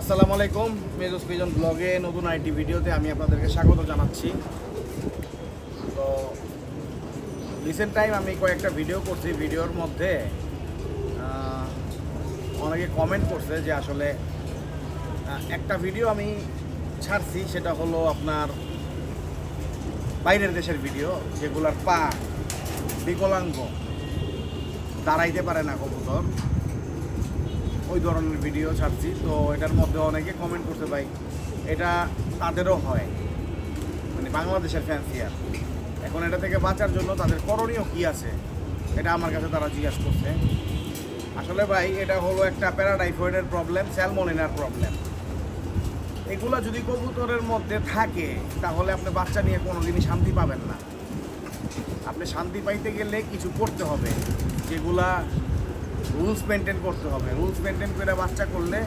আসসালামু আলাইকুম মেজস পিজন ব্লগে নতুন আইটি ভিডিওতে আমি আপনাদেরকে স্বাগত জানাচ্ছি। তো রিসেন্ট টাইম আমি কয়েকটা ভিডিও করছি ভিডিওর মধ্যে অনেকে কমেন্ট করছে যে আসলে একটা ভিডিও আমি ছাড়ছি, সেটা হলো আপনার বাইরের দেশের ভিডিও যেগুলার পা বিকলাঙ্গ, দাঁড়াইতে পারে না কবুতর। ওই ধরনের ভিডিও ছাড়ছি। তো এটার মধ্যে অনেকে কমেন্ট করতে ভাই, এটা তাদেরও হয়। মানে বাংলাদেশের ফ্যান্সিয়ার এখন এটা থেকে বাঁচার জন্য তাদের করণীয় কি আছে, এটা আমার কাছে তারা জিজ্ঞাসা করছে। আসলে ভাই, এটা হলো একটা প্যারাডাইফয়েডের প্রবলেম স্যালমোনিনার প্রবলেম এগুলো যদি কবুতরের মধ্যে থাকে, তাহলে আপনি বাচ্চা নিয়ে কোনো দিনই শান্তি পাবেন না। আপনি শান্তি পাইতে গেলে কিছু করতে হবে, যেগুলা রুলস মেনটেন করতে হবে। রুলস মেনটেন করে বাচ্চা করলে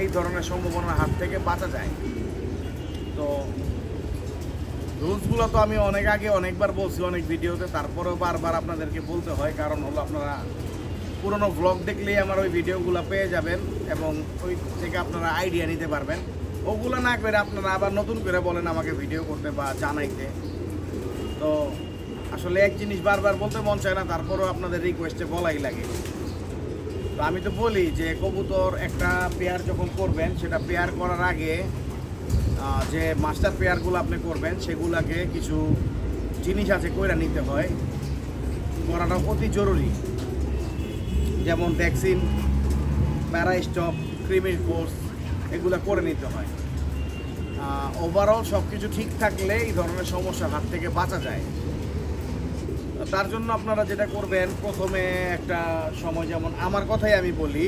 এই ধরনের সম্ভাবনার হাত থেকে বাঁচা যায়। তো রুলসগুলো তো আমি অনেক আগে অনেকবার বলছি অনেক ভিডিওতে, তারপরেও বারবার আপনাদেরকে বলতে হয়, কারণ হলো আপনারা পুরনো ব্লগ দেখলেই আমার ওই ভিডিওগুলো পেয়ে যাবেন এবং ওই থেকে আপনারা আইডিয়া নিতে পারবেন। ওগুলো না করে আপনারা আবার নতুন করে বলেন আমাকে ভিডিও করতে বা জানাইতে। তো আসলে এক জিনিস বারবার বলতে মন চায় না, তারপরেও আপনাদের রিকোয়েস্টে বলাই লাগে। তো আমি তো বলি যে কবুতর একটা পেয়ার যখন করবেন, সেটা পেয়ার করার আগে যে মাস্টার পেয়ারগুলো আপনি করবেন, সেগুলোকে কিছু জিনিস আছে কইরা নিতে হয়। করাটা অতি জরুরি। যেমন ভ্যাকসিন প্যারাস্টপ ক্রিমির কোর্স এগুলো করে নিতে হয়। ওভারঅল সব কিছু ঠিক থাকলে এই ধরনের সমস্যার হাত থেকে বাঁচা যায়। তার জন্য আপনারা যেটা করবেন, প্রথমে একটা সময় যেমন আমার কথাই আমি বলি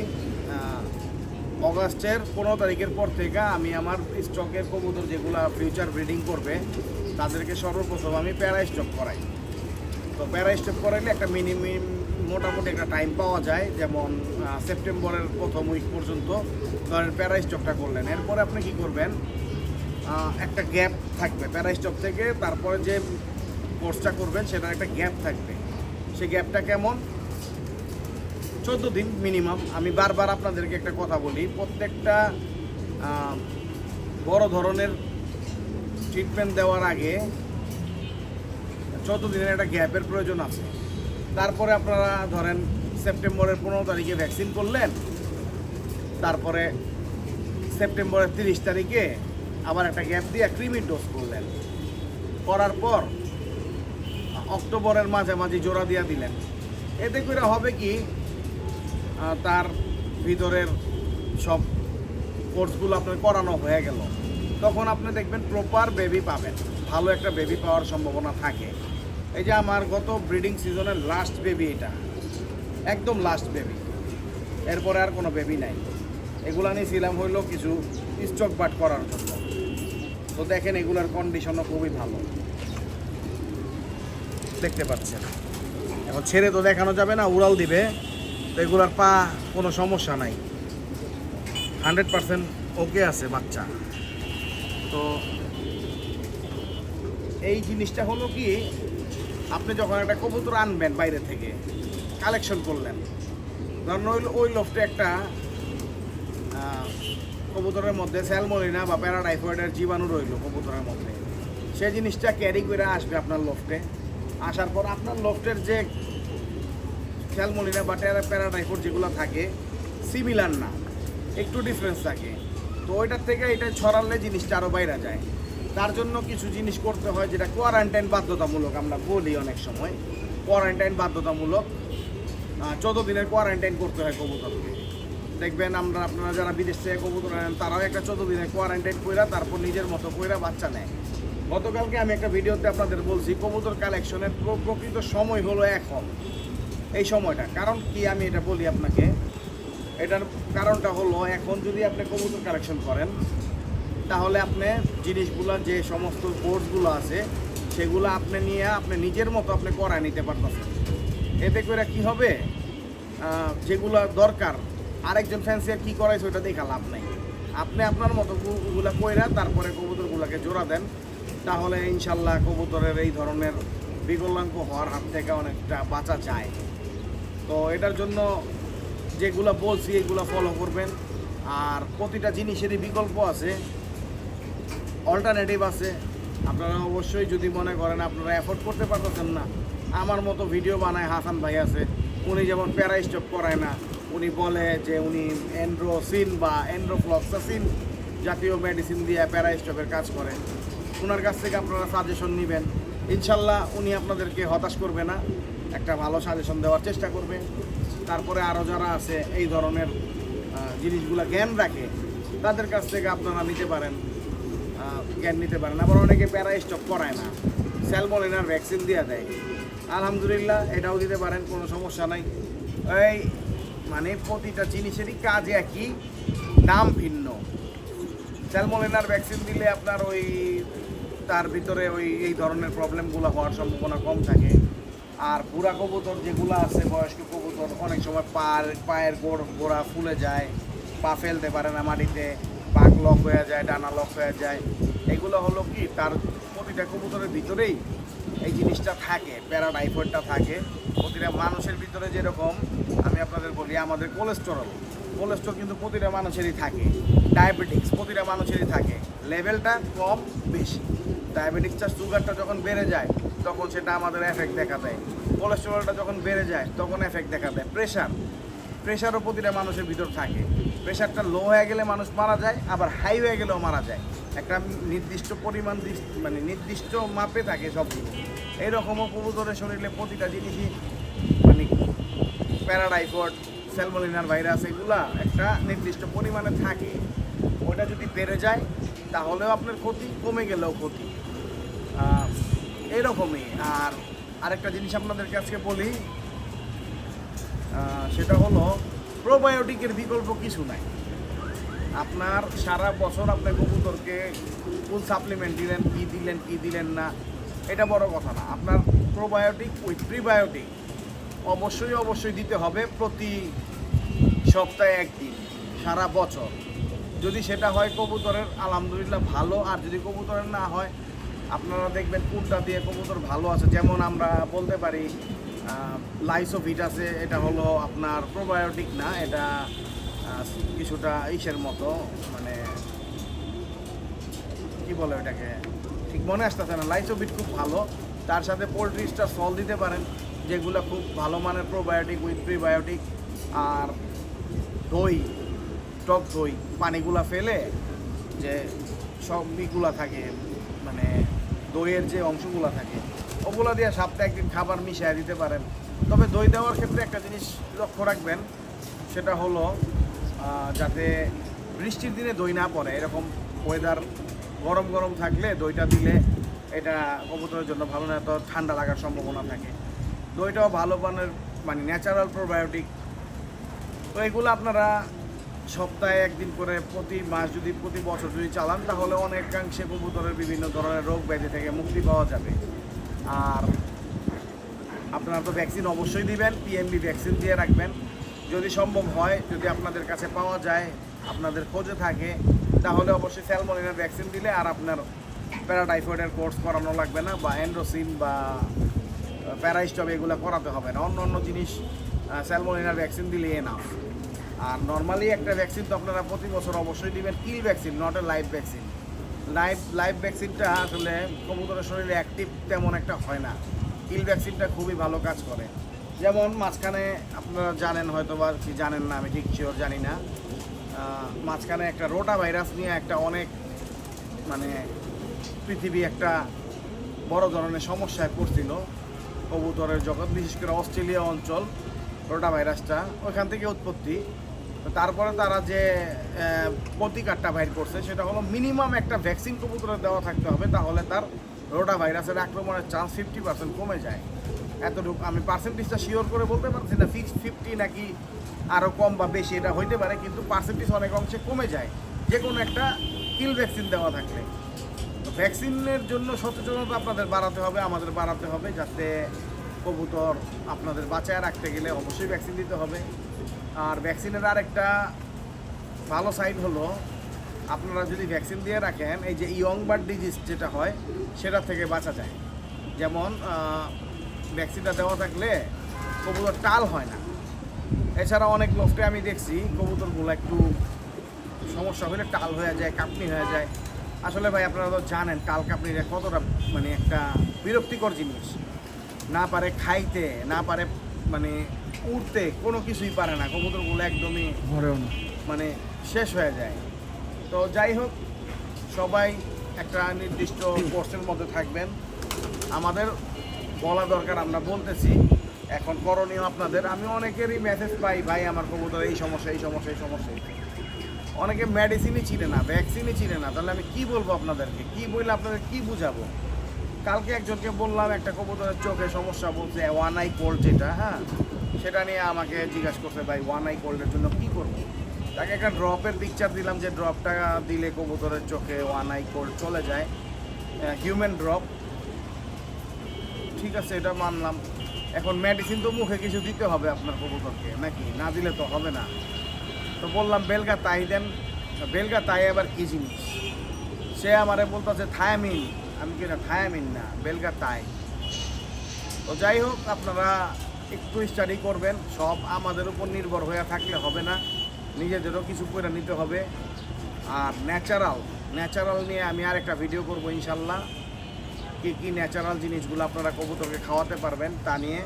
অগাস্টের পনেরো তারিখের পর থেকে আমি আমার স্টকের কবুতর যেগুলো ফিউচার ব্রিডিং করবে, তাদেরকে সর্বপ্রথম আমি প্যারা স্টক করাই। তো প্যারা স্টক করাইলে একটা মিনিমাম মোটামুটি একটা টাইম পাওয়া যায়, যেমন সেপ্টেম্বরের প্রথম উইক পর্যন্ত। ধরেন প্যারা স্টকটা করলেন। এরপরে আপনি কি করবেন একটা গ্যাপ থাকবে প্যারা স্টক থেকে, তারপরে যে কোর্সটা করবেন সেটার একটা গ্যাপ থাকবে। সেই গ্যাপটা কেমন? চোদ্দ দিন মিনিমাম আমি বারবার আপনাদেরকে একটা কথা বলি, প্রত্যেকটা বড় ধরনের ট্রিটমেন্ট দেওয়ার আগে চোদ্দ দিনের একটা গ্যাপের প্রয়োজন আছে। তারপরে আপনারা ধরেন সেপ্টেম্বরের পনেরো তারিখে ভ্যাকসিন করলেন, তারপরে সেপ্টেম্বরের তিরিশ তারিখে আবার একটা গ্যাপ দিয়ে ক্রিমির ডোজ করলেন। করার পর অক্টোবরের মাঝামাঝি জোড়া দিয়া দিলেন। এতে করে হবে কি তার ভিতরের সব কোর্সগুলো আপনার করানো হয়ে গেল। তখন আপনি দেখবেন প্রপার বেবি পাবেন। ভালো একটা বেবি পাওয়ার সম্ভাবনা থাকে। এই যে আমার গত ব্রিডিং সিজনের লাস্ট বেবি এটা, একদম লাস্ট বেবি এরপরে আর কোনো বেবি নাই। এগুলা নিয়েছিলাম হইল কিছু স্টক বাট করার জন্য। তো দেখেন এগুলার কন্ডিশনও খুবই ভালো। দেখতে পাচ্ছেন। এখন ছেড়ে তো দেখানো যাবে না উড়াল দিবে। তো এগুলার পা কোনো সমস্যা নাই। হান্ড্রেড পার্সেন্ট ওকে আছে বাচ্চা। তো এই জিনিসটা হলো কি, আপনি যখন একটা কবুতর আনবেন বাইরে থেকে, কালেকশন করলেন, ধরুন ওই ওই লোফটে একটা কবুতরের মধ্যে স্যালমোনিনা বা প্যারাডাইফয়েডের জীবাণু রইল কবুতরের মধ্যে। সেই জিনিসটা ক্যারি করে আসবে আপনার লফটে। আসার পর আপনার লফটের যে স্যালমোনিনা বা টেরা প্যারাডাইফয়েড যেগুলো থাকে সিমিলার না, একটু ডিফারেন্স থাকে। তো ওইটার থেকে এটা ছড়ালে জিনিসটা আরও বাইরে যায়। তার জন্য কিছু জিনিস করতে হয় যেটা কোয়ারেন্টাইন বাধ্যতামূলক আমরা বলি অনেক সময়। কোয়ারেন্টাইন বাধ্যতামূলক চোদ্দ দিনের কোয়ারেন্টাইন করতে হয় কবুতরকে। দেখবেন আমরা আপনারা যারা বিদেশ থেকে কবুতর আনেন, তারাও একটা চোদ্দ দিনের কোয়ারেন্টাইন কইরা তারপর নিজের মতো কইরা বাচ্চা নেয়। গতকালকে আমি একটা ভিডিওতে আপনাদের বলছি, কবুতর কালেকশনের প্র- প্রকৃত সময় হলো এখন। এই সময়টা। কারণ কি আমি এটা বলি আপনাকে? এটার কারণটা হলো, এখন যদি আপনি কবুতর কালেকশন করেন, তাহলে আপনি জিনিসগুলো, যে সমস্ত কোর্সগুলো আছে, সেগুলো আপনি নিয়ে আপনি নিজের মতো আপনি করায় নিতে পারতেছেন। এতে করে কি হবে? যেগুলো দরকার, আরেকজন ফ্যান্সিয়ার কী করাইছে ওটা দেখা লাভ নাই। আপনি আপনার মতো ওগুলা কইরা তারপরে কবুতরগুলোকে জোড়া দেন তাহলে ইনশাল্লাহ কবুতরের এই ধরনের বিকলাঙ্গ হওয়ার হাত থেকে অনেকটা বাঁচা যায়। তো এটার জন্য যেগুলো বলছি, এগুলো ফলো করবেন। আর প্রতিটা জিনিসেরই বিকল্প আছে। অল্টারনেটিভ আছে। আপনারা অবশ্যই যদি মনে করেন আপনারা অ্যাফোর্ড করতে পারতেছেন না, আমার মতো ভিডিও বানায় হাসান ভাই আছে, উনি যেমন প্যারাস্টপ করায় না, উনি বলে যে উনি অ্যান্ড্রোসিন বা অ্যান্ড্রোফ্লক্সাসিন জাতীয় মেডিসিন দিয়ে প্যারাস্টপের কাজ করে ওনার কাছ থেকে আপনারা সাজেশন নেবেন। ইনশাল্লাহ উনি আপনাদেরকে হতাশ করবে না। একটা ভালো সাজেশন দেওয়ার চেষ্টা করবে। তারপরে আরও যারা আছে, এই ধরনের জিনিসগুলা জ্ঞান রাখে, তাদের কাছ থেকে আপনারা নিতে পারেন। জ্ঞান নিতে পারেন। আবার অনেকে প্যারা স্টপ করায় না। স্যালমোলিনার ভ্যাকসিন দিয়ে দেয়। আলহামদুলিল্লাহ, এটাও দিতে পারেন, কোনো সমস্যা নাই। এই মানে প্রতিটা জিনিসেরই কাজ একই নাম ভিন্ন। স্যালমোলিনার ভ্যাকসিন দিলে আপনার ওই তার ভিতরে ওই এই ধরনের প্রবলেমগুলো হওয়ার সম্ভাবনা কম থাকে। আর বুড়া কবুতর যেগুলো আছে, বয়স্ক কবুতর, অনেক সময় পার পায়ের গোড় গোড়া ফুলে যায়, পা ফেলতে পারে না মাটিতে পাক লক হয়ে যায়, ডানা লক হয়ে যায়। এগুলো হলো কি, তার প্রতিটা কবুতরের ভিতরেই এই জিনিসটা থাকে প্যারাডাইফয়েডটা থাকে। প্রতিটা মানুষের ভিতরে যেরকম, আমি আপনাদের বলি, আমাদের কোলেস্টেরল কোলেস্ট্রল কিন্তু প্রতিটা মানুষেরই থাকে ডায়াবেটিক্স প্রতিটা মানুষেরই থাকে। লেভেলটা কম, বেশি। ডায়াবেটিক্সটা সুগারটা যখন বেড়ে যায়, তখন সেটা আমাদের এফেক্ট দেখা দেয়। কোলেস্টেরলটা যখন বেড়ে যায়, তখন এফেক্ট দেখা দেয়। প্রেশার প্রেশারও প্রতিটা মানুষের ভিতর থাকে। প্রেশারটা লো হয়ে গেলে মানুষ মারা যায়, আবার হাই হয়ে গেলেও মারা যায়। একটা নির্দিষ্ট পরিমাণ মানে নির্দিষ্ট মাপে থাকে সব জিনিস এইরকমও কবুতরের শরীরে প্রতিটা জিনিসই মানে প্যারাডাইফয়েড স্যালমোলিনার ভাইরাস এগুলা একটা নির্দিষ্ট পরিমাণে থাকে। ওটা যদি বেড়ে যায় তাহলেও আপনার ক্ষতি, কমে গেলেও ক্ষতি। এরকমই। আর আরেকটা জিনিস আপনাদেরকে আজকে বলি সেটা হলো প্রোবায়োটিকের বিকল্প কিছু নাই। আপনার সারা বছর আপনার কবুতরকে কোন সাপ্লিমেন্ট দিলেন, কী দিলেন কী দিলেন না, এটা বড় কথা না। আপনার প্রোবায়োটিক উইথ প্রিবায়োটিক অবশ্যই অবশ্যই দিতে হবে প্রতি সপ্তাহে একদিন, সারা বছর। যদি সেটা হয় কবুতরের, আলহামদুলিল্লাহ ভালো। আর যদি কবুতরের না হয়, আপনারা দেখবেন কোনটা দিয়ে কবুতর ভালো আছে। যেমন আমরা বলতে পারি লাইসোভিট আছে, এটা হলো আপনার প্রোবায়োটিক না, এটা কিছুটা ইসের মতো মানে কি বলে ওটাকে? ঠিক মনে আসতেছে না। লাইসোভিট খুব ভালো। তার সাথে পোলট্রি স্টার সল দিতে পারেন, যেগুলো খুব ভালো মানের প্রোবায়োটিক উইথ প্রিবায়োটিক আর দই। টক দই, পানিগুলা ফেলে যে সব ইগুলা থাকে মানে দইয়ের যে অংশগুলো থাকে, ওগুলো দিয়ে সপ্তাহে একদিন খাবার মিশিয়ে দিতে পারেন। তবে দই দেওয়ার ক্ষেত্রে একটা জিনিস লক্ষ্য রাখবেন, সেটা হলো যাতে বৃষ্টির দিনে দই না পড়ে। এরকম ওয়েদার গরম গরম থাকলে দইটা দিলে এটা কবুতরের জন্য ভালো না, তো ঠান্ডা লাগার সম্ভাবনা থাকে। দইটাও ভালো মানের মানে ন্যাচারাল প্রোবায়োটিক তো এগুলো আপনারা সপ্তাহে একদিন করে প্রতি মাস যদি প্রতি বছর যদি চালান, তাহলে অনেকাংশে কবুতরের বিভিন্ন ধরনের রোগ ব্যাধি থেকে মুক্তি পাওয়া যাবে। আর আপনারা তো ভ্যাকসিন অবশ্যই দিবেন পিএমবি ভ্যাকসিন দিয়ে রাখবেন। যদি সম্ভব হয়, যদি আপনাদের কাছে পাওয়া যায়, আপনাদের খোঁজে থাকে, তাহলে অবশ্যই স্যালমোনিনার ভ্যাকসিন দিলে আর আপনার প্যারাটাইফয়েডের কোর্স করানো লাগবে না, বা অ্যান্ড্রোসিন বা প্যারাইস্টপ এগুলো করাতে হবে না। অন্য অন্য জিনিস স্যালমোনিনার ভ্যাকসিন দিলে এ না আর নর্মালি একটা ভ্যাকসিন তো আপনারা প্রতি বছর অবশ্যই দিবেন kill vaccine not a live vaccine live live ভ্যাকসিনটা আসলে কবুতরের শরীরে অ্যাক্টিভ তেমন একটা হয় না। কিল ভ্যাকসিনটা খুবই ভালো কাজ করে। যেমন মাঝখানে আপনারা জানেন হয়তো বা কি জানেন না, আমি ঠিক শিওর জানি না। মাঝখানে একটা রোটা ভাইরাস নিয়ে একটা অনেক মানে পৃথিবী একটা বড় ধরনের সমস্যায় পড়ছিল কবুতরের জগৎ, বিশেষ করে অস্ট্রেলিয়া অঞ্চল রোটা ভাইরাসটা। ওইখান থেকে উৎপত্তি। তারপরে তারা যে প্রতিকারটা বাইর করছে, সেটা হলো মিনিমাম একটা ভ্যাকসিন কবুতরের দেওয়া থাকতে হবে, তাহলে তার রোটা ভাইরাসের আক্রমণের চান্স ফিফটি পার্সেন্ট কমে যায়। এতটুকু আমি পার্সেন্টেজটা শিওর করে বলতে পারছি না ফিক্স ফিফটি নাকি আরও কম বা বেশি এটা হইতে পারে, কিন্তু পার্সেন্টেজ অনেক অংশে কমে যায়। যে কোনো একটা কিল ভ্যাকসিন দেওয়া থাকলে। ভ্যাকসিনের জন্য সচেতনতা আপনাদের বাড়াতে হবে, আমাদের বাড়াতে হবে, যাতে কবুতর আপনাদের বাঁচায় রাখতে গেলে অবশ্যই ভ্যাকসিন দিতে হবে। আর ভ্যাকসিনের আরেকটা ভালো সাইড হলো, আপনারা যদি ভ্যাকসিন দিয়ে রাখেন, এই যে ইয়ং বার্ড ডিজিজ যেটা হয়, সেটা থেকে বাঁচা যায়। যেমন ভ্যাকসিনটা দেওয়া থাকলে কবুতর টাল হয় না। এছাড়া অনেক লোককে আমি দেখছি, কবুতরগুলো একটু সমস্যা হলে টাল হয়ে যায়, কাপনি হয়ে যায়। আসলে ভাই, আপনারা তো জানেন, টাল কাপনিটা কতটা মানে একটা বিরক্তিকর জিনিস। না পারে খাইতে না পারে মানে উঠতে কোনো কিছুই পারে না। কবুতরগুলো একদমই মরেও না। মানে শেষ হয়ে যায়। তো যাই হোক সবাই একটা নির্দিষ্ট কোর্সের মধ্যে থাকবেন। আমাদের বলা দরকার আমরা বলতেছি এখন করণীয় আপনাদের। আমি অনেকেরই মেসেজ পাই ভাই আমার কবুতর এই সমস্যা এই সমস্যা এই সমস্যা। অনেকে মেডিসিনই চিনে না ভ্যাকসিনই চিনে না। তাহলে আমি কি বলব আপনাদেরকে? কি বললে আপনাদের কি বুঝাবো? কালকে একজনকে বললাম, একটা কবুতরের চোখে সমস্যা বলছে ওয়ান আই কোল্ড যেটা হ্যাঁ? সেটা নিয়ে আমাকে জিজ্ঞাসা করছে, ভাই ওয়ান আই কোল্ডের জন্য কি করব? তাকে একটা ড্রপের পিকচার দিলাম যে ড্রপটা দিলে কবুতরের চোখে ওয়ান আই কোল্ড চলে যায়। হিউম্যান ড্রপ ঠিক আছে, এটা মানলাম। এখন মেডিসিন তো মুখে কিছু দিতে হবে আপনার কবুতরকে, নাকি? না দিলে তো হবে না। তো বললাম, বেলগা তাই দেন। বেলগা তাই আবার কি জিনিস? সে আমারে বলতেছে, থায়ামিন। আমি কি না থায়ামিন না বেলগা তাই তো যাই হোক, আপনারা একটু স্টাডি করবেন, সব আমাদের উপর নির্ভর হয়ে থাকলে হবে না, নিজেদেরও কিছু করে নিতে হবে। আর ন্যাচারাল ন্যাচারাল নিয়ে আমি আর একটা ভিডিও করব ইনশাল্লাহ। কী কী ন্যাচারাল জিনিসগুলো আপনারা কবুতরকে খাওয়াতে পারবেন তা নিয়ে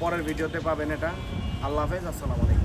পরের ভিডিওতে পাবেন এটা। আল্লাহ হাফেজ, আসসালামু আলাইকুম।